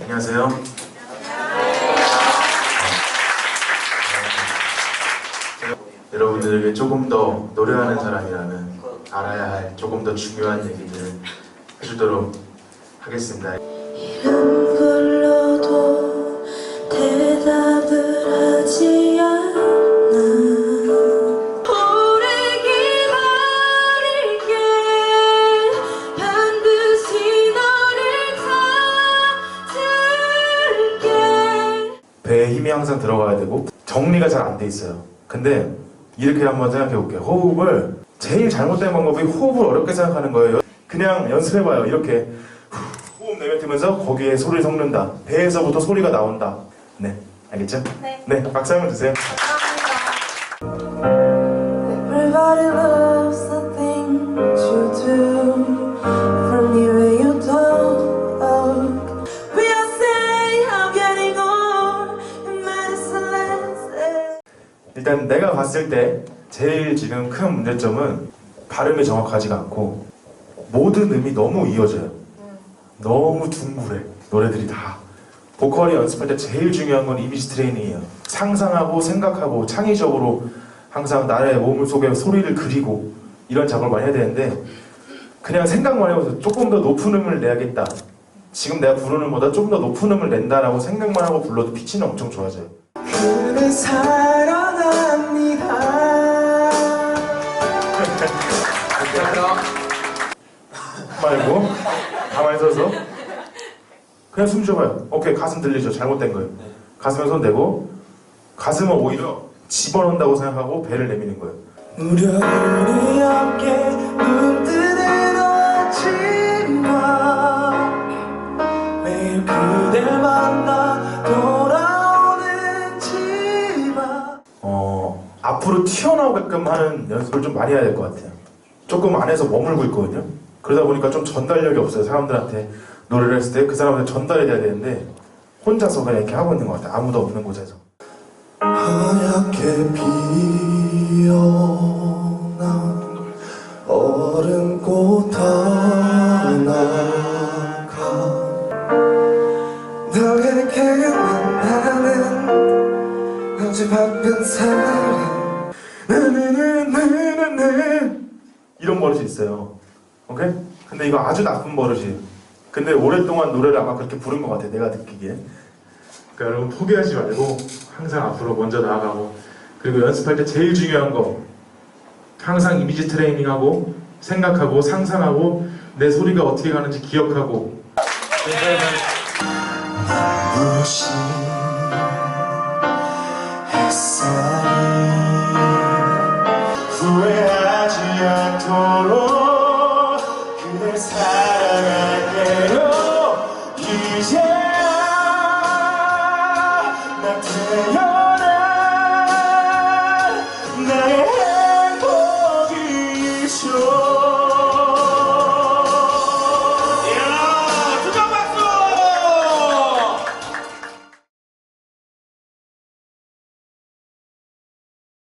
안녕하세요. 여러분들에게 조금 더 노래하는 사람이라는 알아야 할 조금 더 중요한 얘기들을 해주도록 하겠습니다. 배에 힘이 항상 들어가야 되고 정리가 잘 안 돼 있어요. 근데 이렇게 한번 생각해 볼게요. 호흡을 제일 잘못된 방법이 호흡을 어렵게 생각하는 거예요. 그냥 연습해 봐요. 이렇게 후, 호흡 내뱉으면서 거기에 소리를 섞는다. 배에서부터 소리가 나온다. 네, 알겠죠? 네. 네, 박수 한번 주세요. Loves the 일단 내가 봤을 때 제일 지금 큰 문제점은 발음이 정확하지가 않고 모든 음이 너무 이어져요. 너무 둥그래 노래들이 다. 보컬이 연습할 때 제일 중요한 건 이미지 트레이닝이에요. 상상하고 생각하고 창의적으로 항상 나의 몸 속에 소리를 그리고 이런 작업을 많이 해야 되는데 그냥 생각만 해서 조금 더 높은 음을 내야겠다. 지금 내가 부르는 것보다 조금 더 높은 음을 낸다라고 생각만 하고 불러도 피치는 엄청 좋아져요. 말고 가만히 서서 그냥 숨 쉬어봐요. 오케이 가슴 들리죠? 잘못된 거예요. 가슴에 손 대고 가슴을 오히려 집어넣는다고 생각하고 배를 내미는 거예요. 무려 우리 함께 눈 뜨는 아침과 매일 그댈 만나 돌아오는 집앞 어 앞으로 튀어나오게끔 하는 연습을 좀 많이 해야 될 것 같아요. 조금 안에서 머물고 있거든요. 그러다 보니까 좀 전달력이 없어요. 사람들한테 노래를 했을 때 그 사람한테 전달해야 되는데 혼자서 그냥 이렇게 하고 있는 것 같아요. 아무도 없는 곳에서. 하얗게 피어난 사람 네네네네네 이런 버릇이 있어요. 오케이? 근데 이거 아주 나쁜 버릇이에요. 근데 오랫동안 노래를 아마 그렇게 부른 것 같아요. 내가 듣기에. 그러니까 여러분 포기하지 말고 항상 앞으로 먼저 나아가고 그리고 연습할 때 제일 중요한 거 항상 이미지 트레이닝하고 생각하고 상상하고 내 소리가 어떻게 가는지 기억하고 후회하지 않도록 No!